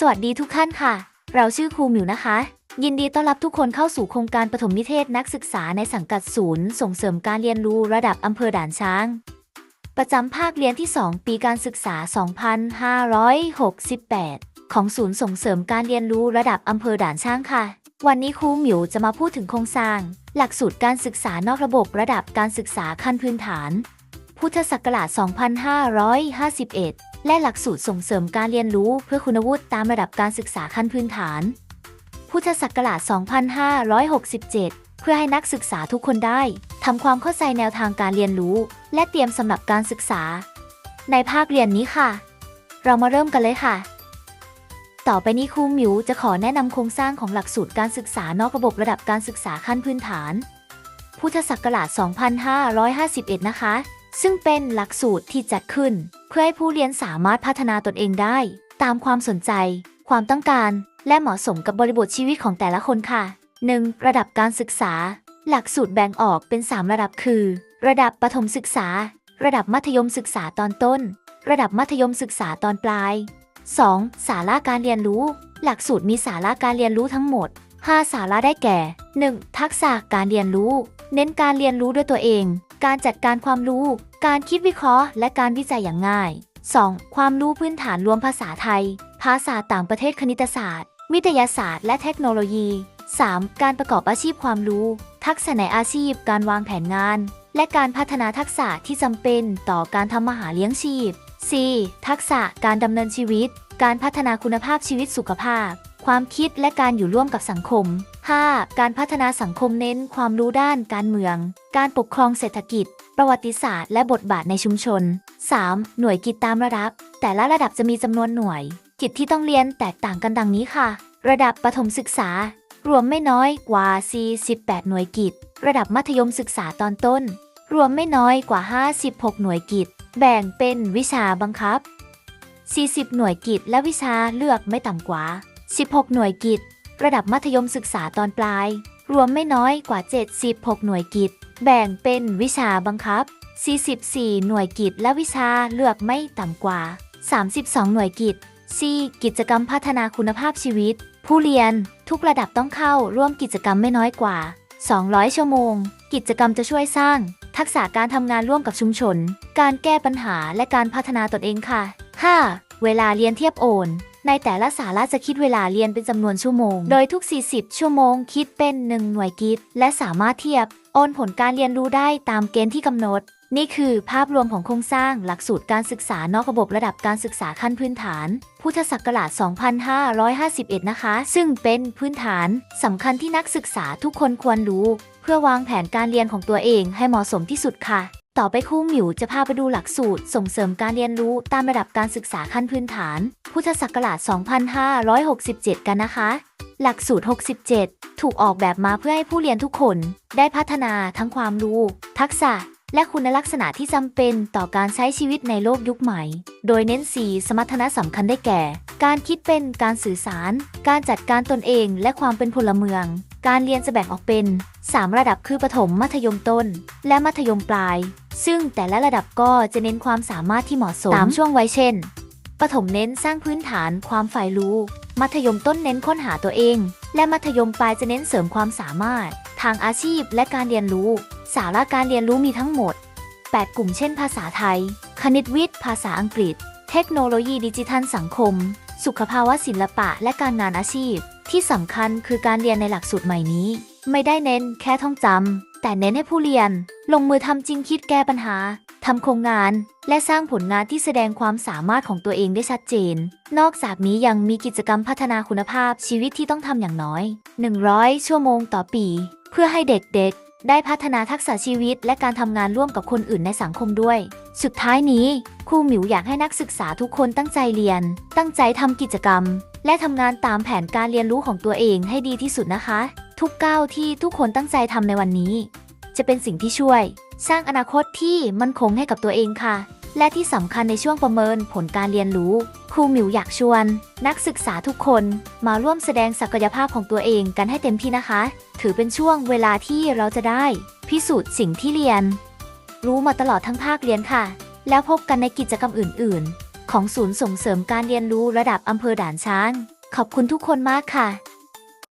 สวัสดีทุกท่านค่ะ เราชื่อครูหมิวนะคะ ยินดีต้อนรับทุกคนเข้าสู่โครงการปฐมนิเทศนักศึกษาในสังกัดศูนย์ ส่งเสริมการเรียนรู้ระดับอำเภอด่านช้าง ประจำภาคเรียนที่ 2 ปีการศึกษา 2568 ของศูนย์ส่งเสริมการเรียนรู้ระดับอำเภอด่านช้างค่ะ วันนี้ครูหมิวจะมาพูดถึงโครงสร้าง หลักสูตรการศึกษานอกระบบระดับการศึกษาขั้นพื้นฐาน พุทธศักราช 2551 และหลักสูตรส่งเสริมการเรียนรู้เพื่อคุณวุฒิตามระดับการศึกษาขั้นพื้นฐาน พุทธศักราช 2567 เพื่อให้นักศึกษาทุกคนได้ทำความเข้าใจแนวทางการเรียนรู้ และเตรียมสำหรับการศึกษา ในภาคเรียนนี้ค่ะ เรามาเริ่มกันเลยค่ะ ต่อไปนี้ครูหมิวจะขอแนะนำโครงสร้างของหลักสูตรการศึกษานอกระบบระดับการศึกษาขั้นพื้นฐาน พุทธศักราช 2551 นะคะ ซึ่งเป็นหลักสูตรที่จัดขึ้น เพื่อให้ผู้เรียนสามารถพัฒนาตนเองได้ ตามความสนใจ ความต้องการ และเหมาะสมกับบริบทชีวิตของแต่ละคนค่ะ 1. ระดับการศึกษา หลักสูตรแบ่งออกเป็น 3 ระดับคือ ระดับประถมศึกษา ระดับมัธยมศึกษาตอนต้น ระดับมัธยมศึกษาตอนปลาย 2. สาระการเรียนรู้ หลักสูตรมีสาระการเรียนรู้ทั้งหมด 5 สาระได้แก่ 1. ทักษะการเรียนรู้ เน้นการเรียนรู้ด้วยตัวเอง การจัดการความรู้ การคิดวิเคราะห์ และการวิจัยอย่างง่าย 2. ความรู้พื้นฐานรวมภาษาไทย ภาษาต่างประเทศคณิตศาสตร์ วิทยาศาสตร์ และเทคโนโลยี 3. การประกอบอาชีพความรู้ ทักษะในอาชีพ การวางแผนงาน และการพัฒนาทักษะที่จำเป็นต่อการทำมาหาเลี้ยงชีพ 4. ทักษะการดำเนินชีวิต การพัฒนาคุณภาพชีวิตสุขภาพ ความคิดและการอยู่ร่วมกับสังคม 5. การพัฒนาสังคมเน้นความรู้ด้านการเมือง การปกครองเศรษฐกิจ ประวัติศาสตร์ และบทบาทในชุมชน 3. หน่วยกิจตามระดับ แต่ละระดับจะมีจำนวนหน่วย กิจที่ต้องเรียนแตกต่างกันดังนี้ค่ะ ระดับประถมศึกษา รวมไม่น้อยกว่า 48 หน่วยกิจ ระดับมัธยมศึกษาตอนต้น รวมไม่น้อยกว่า 56 หน่วยกิจ แบ่งเป็นวิชาบังคับ 40 หน่วยกิจและวิชาเลือกไม่ต่ำกว่า 16 หน่วยกิจ ระดับมัธยมศึกษาตอนปลาย รวมไม่น้อยกว่า 76 หน่วยกิจ แบ่งเป็นวิชาบังคับ 44 หน่วยกิจและวิชาเลือกไม่ต่ำกว่า 32 หน่วยกิจ C กิจกรรมพัฒนาคุณภาพชีวิต ผู้เรียนทุกระดับต้องเข้าร่วมกิจกรรมไม่น้อยกว่า 200 ชั่วโมง กิจกรรมจะช่วยสร้าง ทักษะการทำงานร่วมกับชุมชน การแก้ปัญหาและการพัฒนาตนเองค่ะ 5. เวลาเรียนเทียบโอน ในแต่ละสาระจะคิดเวลาเรียนเป็นจำนวนชั่วโมง โดยทุก 40 ชั่วโมงคิดเป็น 1 หน่วยกิจ และสามารถเทียบ โอนผลการเรียนรู้ได้ตามเกณฑ์ที่กำหนด นี่คือภาพรวมของโครงสร้างหลักสูตรการศึกษานอกระบบระดับการศึกษาขั้นพื้นฐาน พุทธศักราช 2551 นะคะ ซึ่งเป็นพื้นฐานสำคัญที่นักศึกษาทุกคนควรรู้ เพื่อวางแผนการเรียนของตัวเองให้เหมาะสมที่สุดค่ะ ต่อไปครูหมิวจะพาไปดูหลักสูตร ส่งเสริมการเรียนรู้ตามระดับการศึกษาขั้นพื้นฐาน พุทธศักราช 2567 กันนะคะ หลักสูตร 67 ถูกออกแบบมาเพื่อให้ผู้เรียนทุกคน ได้พัฒนาทั้งความรู้ ทักษะ และคุณลักษณะที่จำเป็นต่อการใช้ชีวิตในโลกยุคใหม่ โดยเน้นสีสมรรถนะสำคัญได้แก่ การคิดเป็นการสื่อสาร การจัดการตนเองและความเป็นพลเมือง การเรียนจะแบ่งออกเป็น 3 ระดับคือประถมมัธยมต้น และมัธยมปลาย ซึ่งแต่ละระดับก็จะเน้นความสามารถที่เหมาะสมตามช่วงวัยเช่น ประถมเน้นสร้างพื้นฐานความฝ่ายรู้ มัธยมต้นเน้นค้นหาตัวเอง และมัธยมปลายจะเน้นเสริมความสามารถ ทางอาชีพและการเรียนรู้ สาระการเรียนรู้มีทั้งหมด 8 กลุ่มเช่น ภาษาไทย คณิตวิทย์ ภาษาอังกฤษ เทคโนโลยีดิจิทัลสังคม สุขภาวะศิลปะและการงานอาชีพ ที่สำคัญคือการเรียนในหลักสูตรใหม่นี้ ไม่ได้เน้นแค่ท่องจำ แต่เน้นให้ผู้เรียน ลงมือทำจริงคิดแก้ปัญหาทำโครงงาน และสร้างผลงานที่แสดงความสามารถของตัวเองได้ชัดเจน นอกจากนี้ยังมีกิจกรรมพัฒนาคุณภาพชีวิตที่ต้องทำอย่างน้อย 100 ชั่วโมงต่อปี เพื่อให้เด็กๆ ได้พัฒนาทักษะชีวิต และการทำงานร่วมกับคนอื่นในสังคมด้วย สุดท้ายนี้ครูหมิวอยากให้นักศึกษาทุกคนตั้งใจเรียน ตั้งใจทำกิจกรรม และทำงานตามแผนการเรียนรู้ของตัวเองให้ดีที่สุดนะคะ ทุกก้าวที่ทุกคนตั้งใจทำในวันนี้ จะเป็นสิ่งที่ช่วย สร้างอนาคตที่มั่นคงให้กับตัวเองค่ะ และที่สำคัญในช่วงประเมินผลการเรียนรู้ ครูหมิวอยากชวน นักศึกษาทุกคนมาร่วมแสดงศักยภาพของตัวเองกันให้เต็มที่นะคะ ถือเป็นช่วงเวลาที่เราจะได้ พิสูจน์สิ่งที่เรียน รู้มาตลอดทั้งภาคเรียนค่ะ แล้วพบกันในกิจกรรมอื่น ๆ ของศูนย์ส่งเสริมการเรียนรู้ระดับอำเภอด่านช้าง ขอบคุณทุกคนมากค่ะ